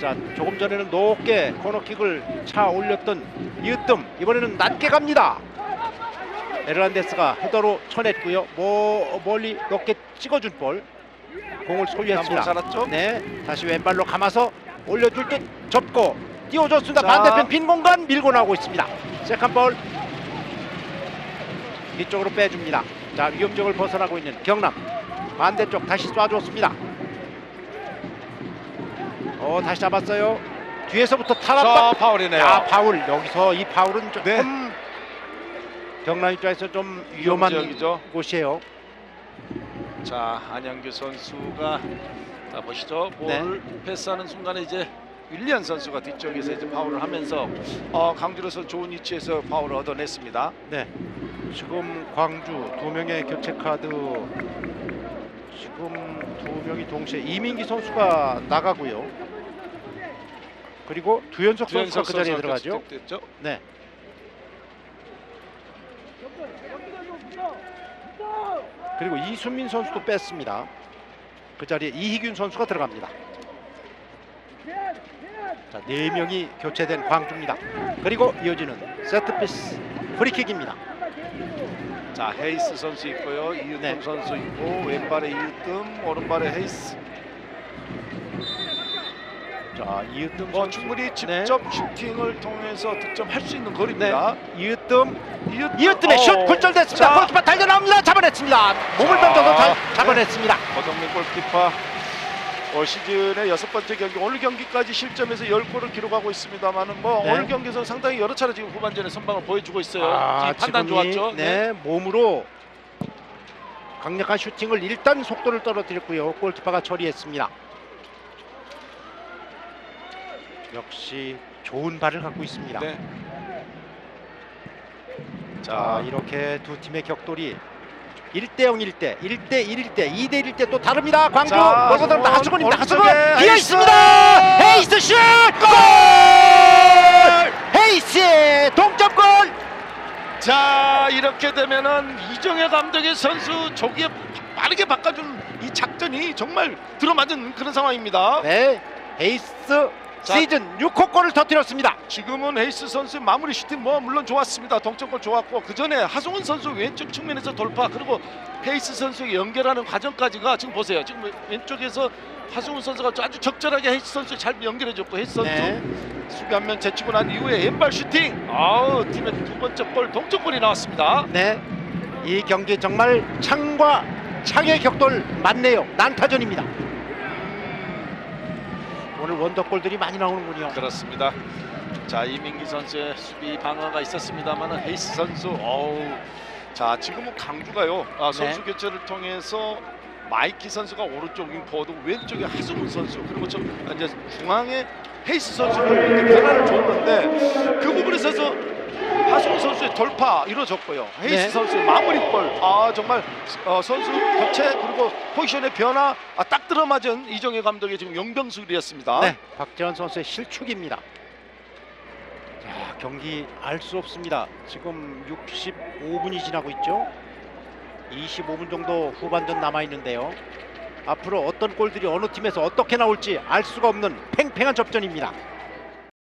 자 조금 전에는 높게 코너킥을 차 올렸던 이으뜸 이번에는 낮게 갑니다. 에르난데스가 헤더로 쳐냈고요. 뭐 멀리 높게 찍어준 볼 공을 소유했습니다. 살았죠? 네, 다시 왼발로 감아서 올려줄 듯 접고 띄워줬습니다. 자. 반대편 빈 공간 밀고 나오고 있습니다. 세컨 볼 뒤쪽으로 빼줍니다. 자 위험적을 벗어나고 있는 경남 반대쪽 다시 쏴줬습니다. 어 다시 잡았어요. 뒤에서부터 자 타락박. 파울이네요. 야 파울 여기서 이 파울은 조금 네. 경남 입장에서 좀 위험한 지역이죠. 곳이에요. 자 안영규 선수가 자 보시죠 볼 네. 패스하는 순간에 이제 윌리안 선수가 뒤쪽에서 이제 파울을 하면서 어, 강주로서 좋은 위치에서 파울을 얻어냈습니다. 네. 지금 광주 두 명의 교체 카드 지금 두 명이 동시에 이민기 선수가 나가고요. 그리고 두현석 선수가 그 자리에 들어가죠. 됐죠. 네. 그리고 이순민 선수도 뺐습니다. 그 자리에 이희균 선수가 들어갑니다. 자, 네 명이 교체된 광주입니다. 그리고 이어지는 세트피스 프리킥입니다. 자 헤이스 선수 있고요, 이유뜸 네. 선수 있고 왼발에 이유뜸, 오른발에 헤이스. 자, 이으뜸 뭐 선수. 충분히 직접 슈팅을 통해서 득점할 수 있는 네. 거리입니다. 이으뜸 이유뜸, 이으뜸의 슛 어, 굴절됐습니다. 자. 골키퍼 달려나옵니다. 잡아냈습니다. 몸을 자. 던져서 잘 잡아냈습니다. 허정민 골키퍼 올 시즌의 여섯 번째 경기 오늘 경기까지 실점해서 10골을 기록하고 있습니다만은 뭐 네. 오늘 경기에서 상당히 여러 차례 지금 후반전에 선방을 보여주고 있어요. 아, 지금 판단 지금이, 좋았죠. 네, 몸으로 강력한 슈팅을 일단 속도를 떨어뜨렸고요. 골키퍼가 처리했습니다. 역시 좋은 발을 갖고 있습니다. 네. 자, 자, 이렇게 두 팀의 격돌이 1대 0 1대 1대 1일 때 2대 1일 때또 다릅니다. 광주 하수근입니다. 하수근 오른쪽에 비어! 있습니다. 헤이스 슛! 골! 헤이스의 동점골! 자 이렇게 되면은 이정혜 감독의 선수 조기에 빠르게 바꿔준 이 작전이 정말 들어맞은 그런 상황입니다. 네, 헤이스 자. 시즌 6호 골을 터뜨렸습니다. 지금은 헤이스 선수의 마무리 슈팅 뭐 물론 좋았습니다. 동점골 좋았고 그 전에 하성훈 선수 왼쪽 측면에서 돌파 그리고 헤이스 선수 연결하는 과정까지가 지금 보세요. 지금 왼쪽에서 하성훈 선수가 아주 적절하게 헤이스 선수 잘 연결해줬고 헤이스 선수 네, 수비 한 면 제치고 난 이후에 왼발 슈팅. 아우 팀의 두 번째 골 동점골이 나왔습니다. 네, 이 경기 정말 창과 창의 격돌 맞네요. 난타전입니다. 오늘 원더골들이 많이 나오는군요. 그렇습니다. 자 이민기 선수의 수비 방어가 있었습니다만은 헤이스 선수 어우 자 지금은 강주가요 아, 선수 네. 교체를 통해서 마이키 선수가 오른쪽 윙포워드 왼쪽에 하승훈 선수 그리고 저 이제 중앙에 헤이스 선수를 변화를 줬는데 그 부분에 있어서 하승훈 선수의 돌파 이루어졌고요 헤이스 네. 선수의 마무리골 아 정말 어, 선수 교체 그리고 포지션의 변화 아, 딱 들어맞은 이정혜 감독의 지금 용병술이었습니다. 네, 박재원 선수의 실축입니다. 자, 경기 알 수 없습니다. 지금 65분이 지나고 있죠. 25분 정도 후반전 남아 있는데요. 앞으로 어떤 골들이 어느 팀에서 어떻게 나올지 알 수가 없는 팽팽한 접전입니다.